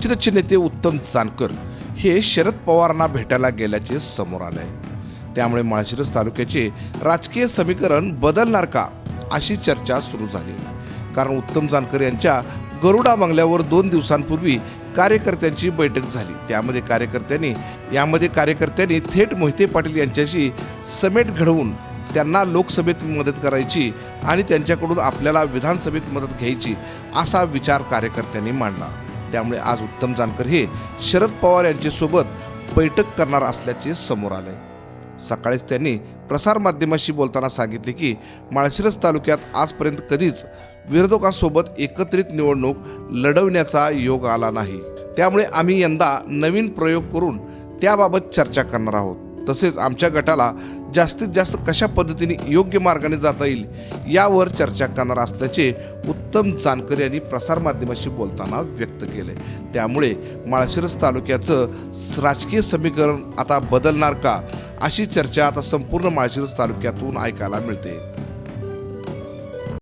माळशिरसचे नेते उत्तम जानकर हे शरद पवारांना भेटायला गेल्याचे समोर आले आहे त्यामुळे माळशिरस तालुक्याचे राजकीय समीकरण बदलणार का अशी चर्चा सुरू झाली. कारण उत्तम जानकर यांच्या गरुडा बंगल्यावर दोन दिवसांपूर्वी कार्यकर्त्यांची बैठक झाली. त्यामध्ये कार्यकर्त्यांनी यामध्ये कार्यकर्त्यांनी थेट मोहिते पाटील यांच्याशी समेट घडवून त्यांना लोकसभेत मदत करायची आणि त्यांच्याकडून आपल्याला विधानसभेत मदत घ्यायची असा विचार कार्यकर्त्यांनी मांडला. त्यामुळे आज उत्तम जानकर हे शरद पवार यांच्यासोबत बैठक करणार असल्याचे समोर आले सकाळीच त्यांनी प्रसारमाध्यमाशी बोलताना सांगितले की माळशिरस तालुक्यात आजपर्यंत कधीच विरोधकांसोबत एकत्रित निवडणूक लढवण्याचा योग आला नाही. त्यामुळे आम्ही यंदा नवीन प्रयोग करून त्याबाबत चर्चा करणार आहोत. तसेच आमच्या गटाला जास्तीत जास्त कशा पद्धतीने योग्य मार्गाने जाता येईल यावर चर्चा करणार असल्याचे उत्तम जानकर यांनी प्रसारमाध्यमाशी बोलताना व्यक्त केले. त्यामुळे माळशिरस तालुक्याचं राजकीय समीकरण आता बदलणार का? अशी चर्चा आता संपूर्ण माळशिरस तालुक्यातून ऐकायला मिळते.